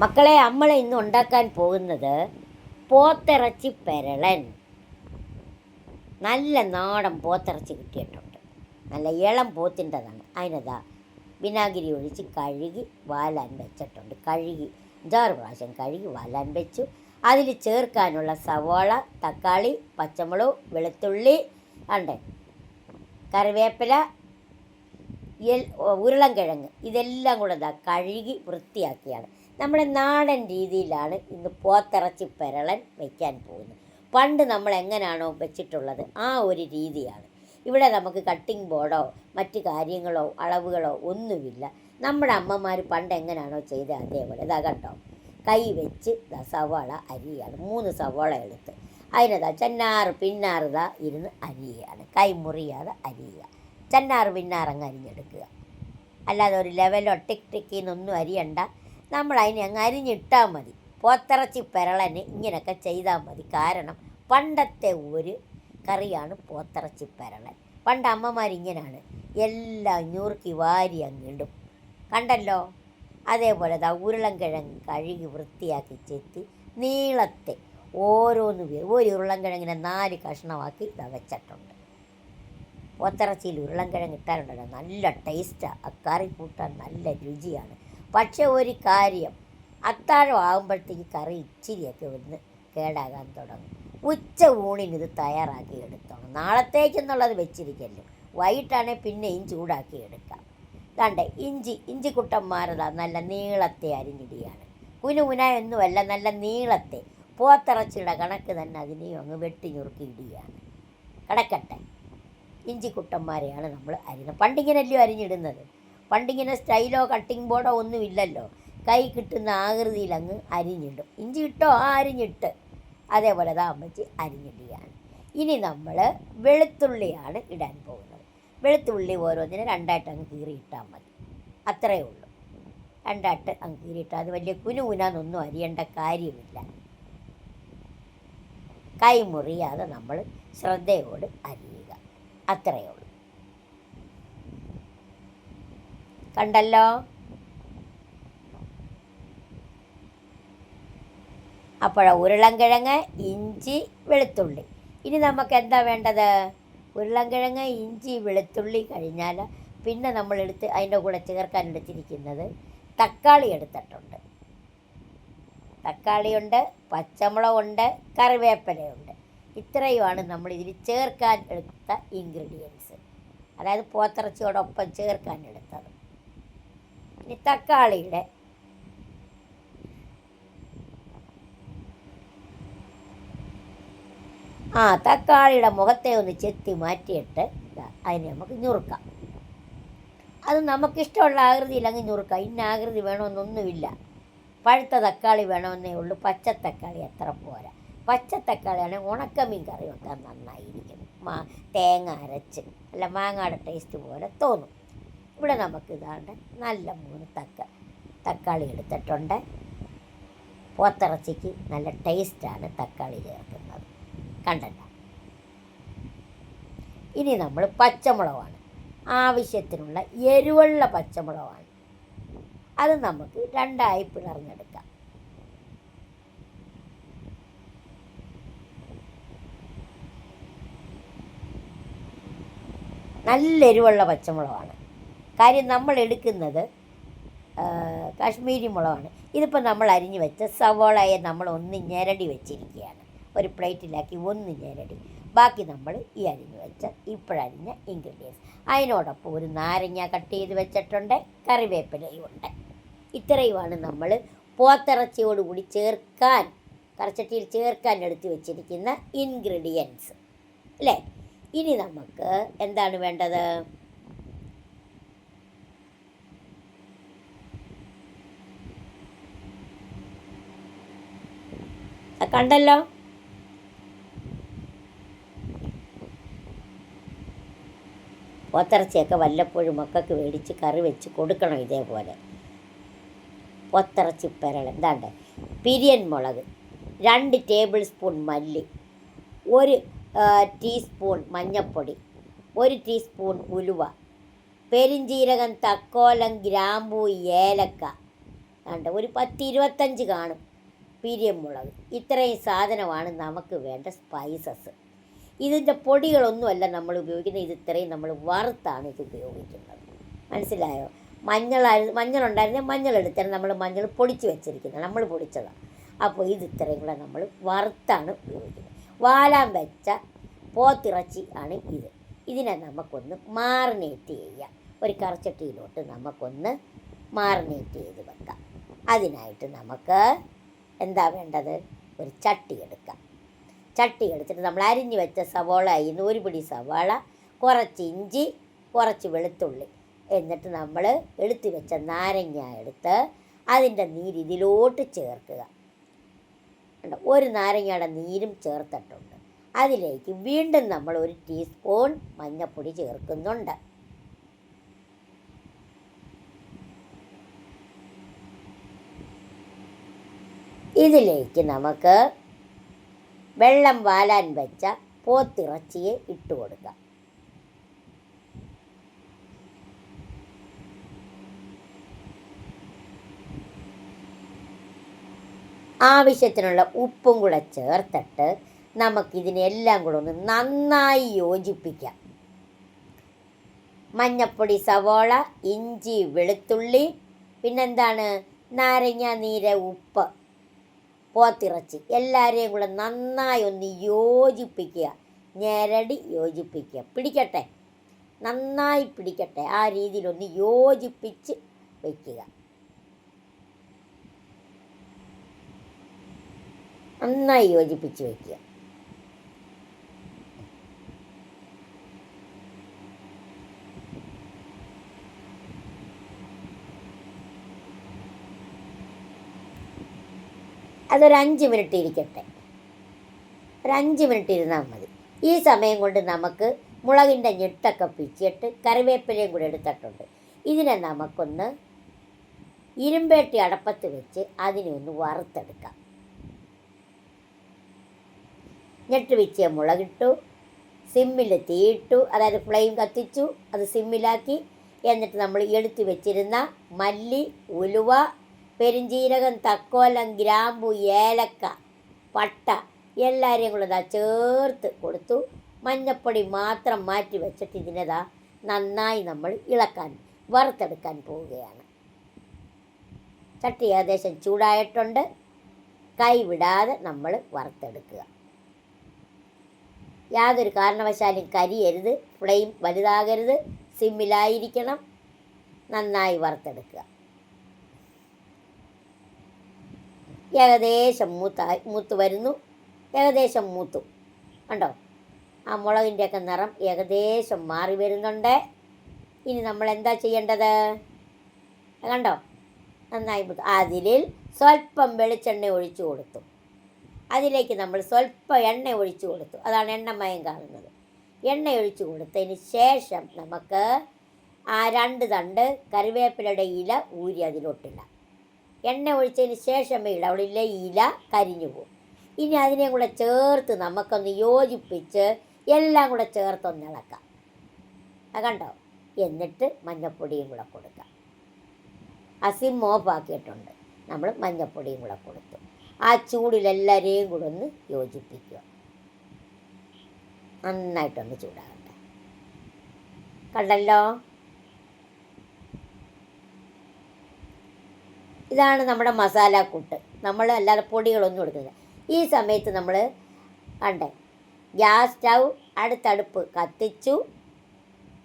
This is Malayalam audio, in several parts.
മക്കളെ നമ്മൾ ഇന്ന് ഉണ്ടാക്കാൻ പോകുന്നത് പോത്തിറച്ചി പെരളൻ. നല്ല നാടൻ പോത്തിറച്ചി കിട്ടിയിട്ടുണ്ട്. നല്ല ഇളം പോത്തിന്റെതാണ്. അതിനതാ വിനാഗിരി ഒഴിച്ച് കഴുകി വാലാൻ വെച്ചിട്ടുണ്ട്. കഴുകി അഞ്ചാറ് പ്രാവശ്യം കഴുകി വാലാൻ വെച്ചു. അതിൽ ചേർക്കാനുള്ള സവാള തക്കാളി പച്ചമുളക് വെളുത്തുള്ളി ഉണ്ട് കറിവേപ്പില ഉരുളൻ കിഴങ്ങ് ഇതെല്ലാം കൂടെ കഴുകി വൃത്തിയാക്കിയാണ്. നമ്മുടെ നാടൻ രീതിയിലാണ് ഇന്ന് പോത്തിറച്ചി പെരളൻ വയ്ക്കാൻ പോകുന്നത്. പണ്ട് നമ്മൾ എങ്ങനെയാണോ വെച്ചിട്ടുള്ളത് ആ ഒരു രീതിയാണ്. ഇവിടെ നമുക്ക് കട്ടിംഗ് ബോർഡോ മറ്റു കാര്യങ്ങളോ അളവുകളോ ഒന്നുമില്ല. നമ്മുടെ അമ്മമാർ പണ്ട് എങ്ങനെയാണോ ചെയ്ത അതേപോലെ. ഇതാ കണ്ടോ? കൈ വെച്ച് സവാള അരിയാണ്. മൂന്ന് സവാള എടുത്ത്. അതിനതാ ചെന്നാറ് പിന്നാറുതാ ഇരുന്ന് അരിയാണ്. കൈ മുറിയാതെ അരിയുക. ചെന്നാറ് പിന്നാറങ്ങ് അരിഞ്ഞെടുക്കുക. അല്ലാതെ ഒരു ലെവലോ ടിക് ടിക്കിന്നൊന്നും അരിയണ്ട. നമ്മൾ അതിനെ അങ്ങ് അരിഞ്ഞിട്ടാൽ മതി. പോത്തിറച്ചി പെരളന് ഇങ്ങനെയൊക്കെ ചെയ്താൽ മതി. കാരണം പണ്ടത്തെ ഒരു കറിയാണ് പോത്തിറച്ചി പെരളൻ. പണ്ട് അമ്മമാർ ഇങ്ങനെയാണ് എല്ലാം ഞൂറുക്കി വാരി അങ്ങിടും കണ്ടല്ലോ? അതേപോലെ ദാ ഉരുളൻകിഴങ്ങ് കഴുകി വൃത്തിയാക്കി ചെത്തി നീളത്തെ ഓരോന്ന് ഒരു ഉരുളൻകിഴങ്ങിനെ നാല് കഷ്ണമാക്കി വെച്ചിട്ടുണ്ട്. പോത്തിറച്ചിയിൽ ഉരുളൻകിഴങ്ങ് ഇട്ടാലുണ്ടല്ലോ? നല്ല ടേസ്റ്റാണ് ആ കറി കൂട്ടാൻ നല്ല രുചിയാണ്. പക്ഷേ ഒരു കാര്യം അത്താഴം ആകുമ്പോഴത്തേക്ക് കറി ഇച്ചിരിയൊക്കെ ഒന്ന് കേടാകാൻ തുടങ്ങും. ഉച്ച ഊണിന് ഇത് തയ്യാറാക്കി എടുത്തോണം. നാളത്തേക്കെന്നുള്ളത് വെച്ചിരിക്കല്ലോ. വൈകിട്ടാണെങ്കിൽ പിന്നെയും ചൂടാക്കി എടുക്കാം. കണ്ടേ ഇഞ്ചി ഇഞ്ചി കുട്ടന്മാരതാ നല്ല നീളത്തെ അരിഞ്ഞിടിയാണ്. കുനുകുന ഒന്നുമല്ല നല്ല നീളത്തെ പോത്തിറച്ചിയുടെ കണക്ക് തന്നെ അതിനെയും അങ്ങ് വെട്ടി ഞുറുക്കി ഇടിയാണ് കിടക്കട്ടെ ഇഞ്ചിക്കുട്ടന്മാരെയാണ് നമ്മൾ അരിഞ്ഞത് പണ്ടിങ്ങനല്ലയോ അരിഞ്ഞിടുന്നത്? പണ്ടിങ്ങനെ സ്റ്റൈലോ കട്ടിംഗ് ബോർഡോ ഒന്നും ഇല്ലല്ലോ കൈ കിട്ടുന്ന ആകൃതിയിൽ അങ്ങ് അരിഞ്ഞിടും. ഇഞ്ചി ഇട്ടോ? ആ അരിഞ്ഞിട്ട്. അതേപോലെ താമസിച്ച് അരിഞ്ഞിടുകയാണ്. ഇനി നമ്മൾ വെളുത്തുള്ളിയാണ് ഇടാൻ പോകുന്നത്. വെളുത്തുള്ളി ഓരോന്നിനെ രണ്ടായിട്ട് അങ്ങ് കീറിയിട്ടാൽ മതി. അത്രയേ ഉള്ളൂ. രണ്ടായിട്ട് അങ്ങ് കീറിയിട്ടാൽ അത് വലിയ കുനുകുനാന്നൊന്നും അരിയേണ്ട കാര്യമില്ല. കൈമുറിയാതെ നമ്മൾ ശ്രദ്ധയോട് അരിയുക. അത്രയേ ഉള്ളൂ. കണ്ടല്ലോ? അപ്പോൾ ഉരുളൻകിഴങ്ങ് ഇഞ്ചി വെളുത്തുള്ളി. ഇനി നമുക്ക് എന്താ വേണ്ടത്? ഉരുളൻകിഴങ്ങ് ഇഞ്ചി വെളുത്തുള്ളി കഴിഞ്ഞാൽ പിന്നെ നമ്മൾ എടുത്ത് അതിന്റെ കൂടെ ചേർക്കാൻ എടുത്തിരിക്കുന്നത് തക്കാളി എടുത്തിട്ടുണ്ട്. തക്കാളിയുണ്ട് പച്ചമുളകുണ്ട് കറിവേപ്പിലയുണ്ട്. ഇത്രയുമാണ് നമ്മൾ ഇതിൽ ചേർക്കാൻ എടുത്ത ഇൻഗ്രീഡിയൻസ് അതായത് പോത്തിറച്ചിയോടൊപ്പം ചേർക്കാൻ എടുത്തത്. ഇനി തക്കാളിയുടെ. ആ തക്കാളിയുടെ മുഖത്തെ ഒന്ന് ചെത്തി മാറ്റിയിട്ട് അതിനെ നമുക്ക് ഞുറുക്കാം അത് നമുക്കിഷ്ടമുള്ള ആകൃതിയിൽ അങ്ങ് ഞുറുക്കാം ഇന്ന ആകൃതി വേണമെന്നൊന്നുമില്ല. പഴുത്ത തക്കാളി വേണമെന്നേ ഉള്ളൂ. പച്ച തക്കാളി അത്ര പോരാ. പച്ച തക്കാളിയാണെങ്കിൽ ഉണക്കമീൻ കറി വെക്കാൻ നന്നായിരിക്കും. മാ തേങ്ങ അരച്ച് അല്ല മാങ്ങയുടെ ടേസ്റ്റ് പോലെ തോന്നും. ഇവിടെ നമുക്ക് ഇതാണ്ട് നല്ല മൂന്ന് തക്ക തക്കാളി എടുത്തിട്ടുണ്ട്. പോത്തിറച്ചിക്ക് നല്ല ടേസ്റ്റാണ് തക്കാളി ചേർക്കുന്നത്. കണ്ടല്ല? ഇനി നമ്മൾ പച്ചമുളകാണ്. ആവശ്യത്തിനുള്ള എരിവുള്ള പച്ചമുളകാണ്. അത് നമുക്ക് രണ്ടായി പിളർന്നെടുക്കാം. നല്ല എരിവുള്ള പച്ചമുളകാണ്. കാര്യം നമ്മൾ എടുക്കുന്നത് കാശ്മീരി മുളകാണ്. ഇതിപ്പോൾ നമ്മൾ അരിഞ്ഞു വെച്ച സവോളയെ നമ്മൾ ഒന്ന് ഞെരടി വെച്ചിരിക്കുകയാണ്. ഒരു പ്ലേറ്റിലാക്കി ഒന്ന് ഞെരടി. ബാക്കി നമ്മൾ ഈ അരിഞ്ഞു വെച്ച ഇപ്പോഴരിഞ്ഞ ഇൻഗ്രീഡിയൻസ് അതിനോടൊപ്പം ഒരു നാരങ്ങ കട്ട് ചെയ്ത് വെച്ചിട്ടുണ്ട് കറിവേപ്പിലയും ഉണ്ട്. ഇത്രയുമാണ് നമ്മൾ പോത്തിറച്ചിയോടുകൂടി ചേർക്കാൻ കറച്ചട്ടിയിൽ ചേർക്കാൻ എടുത്ത് വെച്ചിരിക്കുന്ന ഇൻഗ്രീഡിയൻസ് അല്ലേ? ഇനി നമുക്ക് എന്താണ് വേണ്ടത്? കണ്ടല്ലോ. പോത്തിറച്ചിയൊക്കെ വല്ലപ്പോഴും മക്കൾക്ക് മേടിച്ച് കറി വെച്ച് കൊടുക്കണം ഇതേപോലെ. പോത്തിറച്ചി പെരൾ എന്താണ്ട് പിരിയൻ മുളക് രണ്ട് ടേബിൾ സ്പൂൺ മല്ലി ഒരു ടീസ്പൂൺ മഞ്ഞൾപ്പൊടി ഒരു ടീസ്പൂൺ ഉലുവ പെരിഞ്ചീരകം തക്കോലം ഗ്രാമ്പൂ ഏലക്ക കണ്ട ഒരു പത്ത് ഇരുപത്തഞ്ച് കാണും. പിരിയമുളക് ഇത്രയും സാധനമാണ് നമുക്ക് വേണ്ട സ്പൈസസ് ഇതിന്റെ പൊടികളൊന്നുമല്ല നമ്മൾ ഉപയോഗിക്കുന്നത്. ഇത് ഇത്രയും നമ്മൾ വറുത്താണ് ഇത് ഉപയോഗിക്കുന്നത്. മനസ്സിലായോ? മഞ്ഞളായിരുന്നു മഞ്ഞളുണ്ടായിരുന്നെ മഞ്ഞൾ എടുത്താണ് നമ്മൾ മഞ്ഞൾ പൊടിച്ച് വെച്ചിരിക്കുന്നത്. നമ്മൾ പൊടിച്ചതാണ് അപ്പോൾ ഇത് ഇത്രയും കൂടെ നമ്മൾ വറുത്താണ് ഉപയോഗിക്കുന്നത്. വാലാൻ വെച്ച പോത്തിറച്ചി ആണ് ഇത്. ഇതിനെ നമുക്കൊന്ന് മാറിനേറ്റ് ചെയ്യാം. ഒരു കറച്ചട്ടിയിലോട്ട് നമുക്കൊന്ന് മാറിനേറ്റ് ചെയ്ത് വെക്കാം. അതിനായിട്ട് നമുക്ക് എന്താ വേണ്ടത്? ഒരു ചട്ടി എടുക്കാം. ചട്ടി എടുത്തിട്ട് നമ്മൾ അരിഞ്ഞു വെച്ച സവോള ഇന്ന് ഒരു പിടി സവാള കുറച്ച് ഇഞ്ചി കുറച്ച് വെളുത്തുള്ളി. എന്നിട്ട് നമ്മൾ എടുത്തു വെച്ച നാരങ്ങ എടുത്ത് അതിന്റെ നീര് ഇതിലോട്ട് ചേർക്കുക? ഒരു നാരങ്ങയുടെ നീരും ചേർത്തിട്ടുണ്ട്. അതിലേക്ക് വീണ്ടും നമ്മൾ ഒരു ടീസ്പൂൺ മഞ്ഞൾപ്പൊടി ചേർക്കുന്നുണ്ട്. ഇതിലേക്ക് നമുക്ക് വെള്ളം വാലാൻ വെച്ച പോത്തിറച്ചിയെ ഇട്ട് കൊടുക്കാം. ആവശ്യത്തിനുള്ള ഉപ്പും കൂടെ ചേർത്തിട്ട് നമുക്കിതിനെല്ലാം കൂടെ ഒന്ന് നന്നായി യോജിപ്പിക്കാം. മഞ്ഞപ്പൊടി സവോള ഇഞ്ചി വെളുത്തുള്ളി പിന്നെന്താണ്? നാരങ്ങ നീര ഉപ്പ്. പോത്തിറച്ചി. എല്ലാവരെയും കൂടെ നന്നായി ഒന്ന് യോജിപ്പിക്കുക. ഞെരടി യോജിപ്പിക്കുക. പിടിക്കട്ടെ? നന്നായി പിടിക്കട്ടെ. ആ രീതിയിലൊന്ന് യോജിപ്പിച്ച് വയ്ക്കുക നന്നായി യോജിപ്പിച്ച് വയ്ക്കുക അതൊരു അഞ്ച് മിനിറ്റ് ഇരിക്കട്ടെ. ഒരു അഞ്ച് മിനിറ്റ് ഇരുന്നാൽ മതി. ഈ സമയം കൊണ്ട് നമുക്ക് മുളകിന്റെ ഞെട്ടൊക്കെ പിച്ചിട്ട് കറിവേപ്പിലയും കൂടി എടുത്തിട്ടുണ്ട്. ഇതിനെ നമുക്കൊന്ന് ഇരുമ്പേട്ടി അടപ്പത്ത് വെച്ച് അതിനെ ഒന്ന് വറുത്തെടുക്കാം. ഞെട്ട് വെച്ചിയ മുളകിട്ടു സിമ്മിൽ തീയിട്ടു അതായത് ഫ്ലെയിം കത്തിച്ചു അത് സിമ്മിലാക്കി. എന്നിട്ട് നമ്മൾ എടുത്തു വെച്ചിരുന്ന മല്ലി ഉലുവ പെരിഞ്ചീരകം തക്കോലം ഗ്രാമ്പു ഏലക്ക പട്ട എല്ലാവരെയും കൂടെ ഇതാ ചേർത്ത് കൊടുത്തു. മഞ്ഞപ്പൊടി മാത്രം മാറ്റി വെച്ചിട്ട് ഇതിനെതാ നന്നായി നമ്മൾ ഇളക്കാൻ വറുത്തെടുക്കാൻ പോവുകയാണ്. ചട്ടി ഏകദേശം ചൂടായിട്ടുണ്ട്. കൈവിടാതെ നമ്മൾ വറുത്തെടുക്കുക. യാതൊരു കാരണവശാലും കരിയരുത് ഫ്ലെയിം വലുതാകരുത് സിമ്മിലായിരിക്കണം നന്നായി വറുത്തെടുക്കുക. ഏകദേശം മൂത്തായി മൂത്ത് വരുന്നു. ഏകദേശം മൂത്തു. കണ്ടോ? ആ മുളകിന്റെയൊക്കെ നിറം ഏകദേശം മാറി വരുന്നുണ്ട്. ഇനി നമ്മൾ എന്താ ചെയ്യേണ്ടത്? കണ്ടോ? നന്നായി അതിൽ സ്വല്പം വെളിച്ചെണ്ണ ഒഴിച്ചു കൊടുത്തു. അതിലേക്ക് നമ്മൾ സ്വല്പം എണ്ണ ഒഴിച്ചു കൊടുത്തു. അതാണ് എണ്ണമയം കാണുന്നത്. എണ്ണ ഒഴിച്ചു കൊടുത്തതിന് ശേഷം നമുക്ക് ആ രണ്ട് തണ്ട് കറിവേപ്പിലയുടെ ഇല ഊരി അതിലോട്ടില്ല എണ്ണ ഒഴിച്ചതിന് ശേഷമേ ഇടവുള്ളിലെ ഇല കരിഞ്ഞു പോകും ഇനി അതിനെയും കൂടെ ചേർത്ത് നമുക്കൊന്ന് യോജിപ്പിച്ച് എല്ലാം കൂടെ ചേർത്തൊന്ന് ഇളക്കാം. കണ്ടോ? എന്നിട്ട് മഞ്ഞപ്പൊടിയും കൂടെ കൊടുക്കാം. അസിം ഓഫ് ആക്കിയിട്ടുണ്ട്. നമ്മൾ മഞ്ഞപ്പൊടിയും കൂടെ കൊടുത്തു. ആ ചൂടിലെല്ലാവരെയും കൂടെ ഒന്ന് യോജിപ്പിക്കുക. നന്നായിട്ടൊന്ന് ചൂടാകട്ടെ. കണ്ടല്ലോ? ഇതാണ് നമ്മുടെ മസാല കൂട്ട്. നമ്മൾ അല്ലാതെ പൊടികളൊന്നും കൊടുക്കില്ല ഈ സമയത്ത് നമ്മൾ കണ്ടേ ഗ്യാസ് സ്റ്റൗ അടുത്തടുപ്പ് കത്തിച്ചു.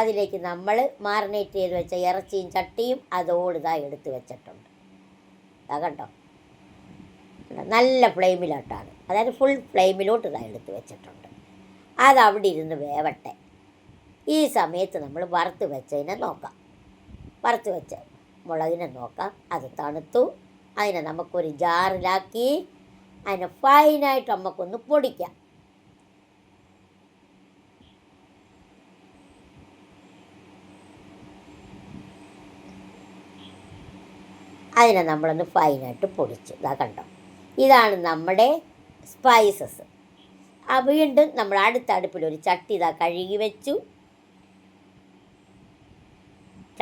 അതിലേക്ക് നമ്മൾ മാറിനേറ്റ് ചെയ്ത് വെച്ച ഇറച്ചിയും ചട്ടിയും അതോടിതാ എടുത്ത് വെച്ചിട്ടുണ്ട്. കണ്ടോ? നല്ല ഫ്ലെയിമിലോട്ടാണ്. അതായത് ഫുൾ ഫ്ലെയിമിലോട്ട് ഇതാ എടുത്ത് വെച്ചിട്ടുണ്ട്. അത് അവിടെ ഇരുന്ന് വേവട്ടെ. ഈ സമയത്ത് നമ്മൾ വറുത്ത് വെച്ചതിനെ നോക്കാം. വറുത്ത് വെച്ച മുളകിനെ നോക്കാം. അത് തണുത്തു. അതിനെ നമുക്കൊരു ജാറിലാക്കി അതിനെ ഫൈനായിട്ട് നമുക്കൊന്ന് പൊടിക്കാം. അതിനെ നമ്മളൊന്ന് ഫൈനായിട്ട് പൊടിച്ചു. ഇതാ കണ്ടോ? ഇതാണ് നമ്മുടെ സ്പൈസസ്. വീണ്ടും നമ്മൾ അടുത്ത അടുപ്പിൽ ഒരു ചട്ടി ഇതാ കഴുകി വെച്ചു.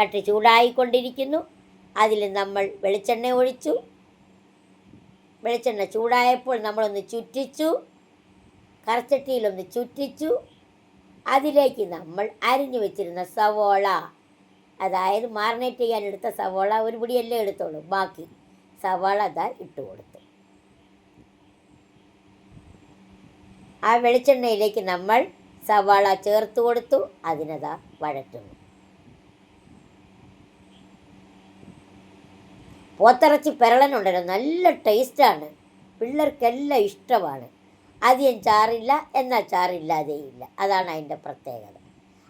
ചട്ടി ചൂടായിക്കൊണ്ടിരിക്കുന്നു. അതിൽ നമ്മൾ വെളിച്ചെണ്ണ ഒഴിച്ചു. വെളിച്ചെണ്ണ ചൂടായപ്പോൾ നമ്മളൊന്ന് ചുറ്റിച്ചു. കറച്ചട്ടിയിലൊന്ന് ചുറ്റിച്ചു. അതിലേക്ക് നമ്മൾ അരിഞ്ഞു വെച്ചിരുന്ന സവോള. അതായത് മാറിനേറ്റ് ചെയ്യാൻ എടുത്ത സവോള ഒരു പിടിയല്ലേ എടുത്തോളൂ ബാക്കി സവാള അതാ ഇട്ട് കൊടുത്തു. ആ വെളിച്ചെണ്ണയിലേക്ക് നമ്മൾ സവാള ചേർത്ത് കൊടുത്തു. അതിനതാ വഴറ്റുന്നു. പോത്തിറച്ചി പെരളനുണ്ടല്ലോ നല്ല ടേസ്റ്റാണ്. പിള്ളേർക്കെല്ലാം ഇഷ്ടമാണ്. അധികം ചാറില്ല എന്നാൽ ചാറില്ലാതെയില്ല. അതാണ് അതിന്റെ പ്രത്യേകത.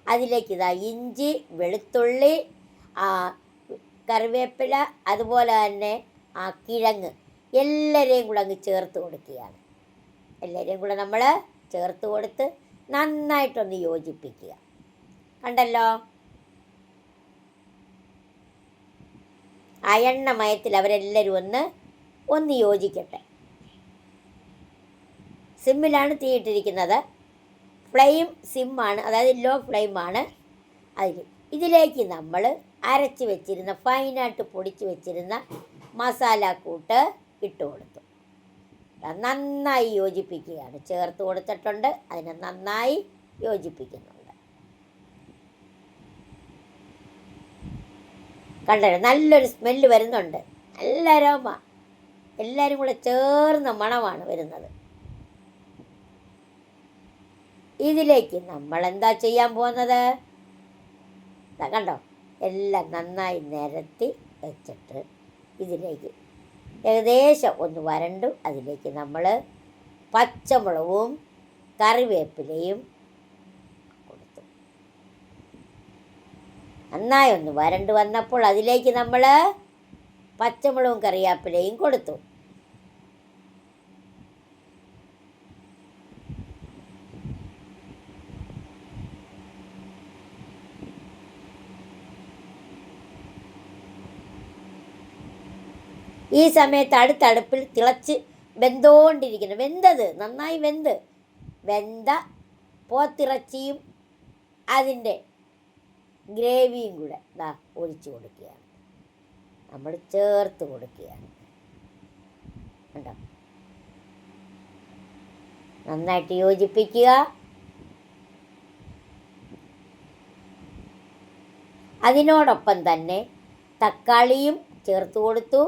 അതിലേക്ക് ഇതാ ഇഞ്ചി വെളുത്തുള്ളി കറിവേപ്പില അതുപോലെ തന്നെ ആ കിഴങ്ങ് എല്ലാവരെയും കൂടെ അങ്ങ് ചേർത്ത് കൊടുക്കുകയാണ്. എല്ലാവരെയും കൂടെ നമ്മൾ ചേർത്ത് കൊടുത്ത് നന്നായിട്ടൊന്ന് യോജിപ്പിക്കുക. കണ്ടല്ലോ? ആ എണ്ണമയത്തിൽ അവരെല്ലാവരും ഒന്ന് ഒന്ന് യോജിക്കട്ടെ. സിമ്മിലാണ് തീയിട്ടിരിക്കുന്നത് ഫ്ലെയിം സിമ്മാണ് അതായത് ലോ ഫ്ലെയിമാണ് അതിൽ. ഇതിലേക്ക് നമ്മൾ അരച്ച് വെച്ചിരുന്ന ഫൈനായിട്ട് പൊടിച്ച് വെച്ചിരുന്ന മസാല കൂട്ട് ഇട്ട് കൊടുത്തു. നന്നായി യോജിപ്പിക്കുകയാണ്. ചേർത്ത് കൊടുത്തിട്ടുണ്ട്. അതിനെ നന്നായി യോജിപ്പിക്കുന്നുണ്ട് കണ്ടോ നല്ലൊരു സ്മെല്ല് വരുന്നുണ്ട്. നല്ല അരോമ എല്ലാവരും കൂടെ ചേർന്ന മണമാണ് വരുന്നത്. ഇതിലേക്ക് നമ്മൾ എന്താ ചെയ്യാൻ പോകുന്നത്? കണ്ടോ? എല്ലാം നന്നായി നിരത്തി വെച്ചിട്ട് ഇതിലേക്ക് ഏകദേശം ഒന്ന് വരണ്ടു. അതിലേക്ക് നമ്മൾ പച്ചമുളകും കറിവേപ്പിലയും നന്നായി ഒന്ന് വരണ്ട് വന്നപ്പോൾ അതിലേക്ക് നമ്മൾ പച്ചമുളകും കറിയാപ്പിലേയും കൊടുത്തു. ഈ സമയത്ത് അടുത്തടുപ്പിൽ തിളച്ച് വെന്തോണ്ടിരിക്കുന്നു. വെന്തത് നന്നായി വെന്ത്. വെന്ത പോത്തിറച്ചിയും അതിന്റെ ഗ്രേവിയും കൂടെ ദാ ഒഴിച്ച് കൊടുക്കുകയാണ്. നമ്മൾ ചേർത്ത് കൊടുക്കുകയാണ്. കണ്ടോ? നന്നായിട്ട് യോജിപ്പിക്കുക. അതിനോടൊപ്പം തന്നെ തക്കാളിയും ചേർത്ത് കൊടുത്തു.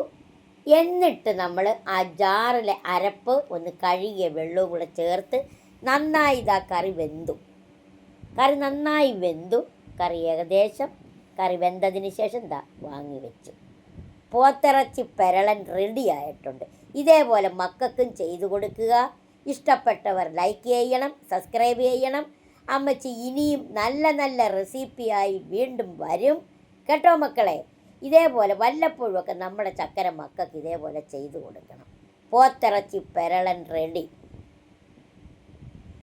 എന്നിട്ട് നമ്മൾ ആ ജാറിലെ അരപ്പ് ഒന്ന് കഴുകിയ വെള്ളവും കൂടെ ചേർത്ത് നന്നായി ഇതാ കറി വെന്തു. കറി നന്നായി വെന്തു. കറി ഏകദേശം കറി വെന്തതിന് ശേഷം ദാ വാങ്ങി വെച്ചു. പോത്തിറച്ചി പെരളൻ റെഡി ആയിട്ടുണ്ട്. ഇതേപോലെ മക്കൾക്കും ചെയ്തു കൊടുക്കുക. ഇഷ്ടപ്പെട്ടവർ ലൈക്ക് ചെയ്യണം സബ്സ്ക്രൈബ് ചെയ്യണം. അമ്മച്ചി ഇനിയും നല്ല നല്ല റെസിപ്പിയായി വീണ്ടും വരും. കേട്ടോ മക്കളെ? ഇതേപോലെ വല്ലപ്പോഴും ഒക്കെ നമ്മുടെ ചക്കര മക്കൾക്ക് ഇതേപോലെ ചെയ്തു കൊടുക്കണം. പോത്തിറച്ചി പെരളൻ റെഡി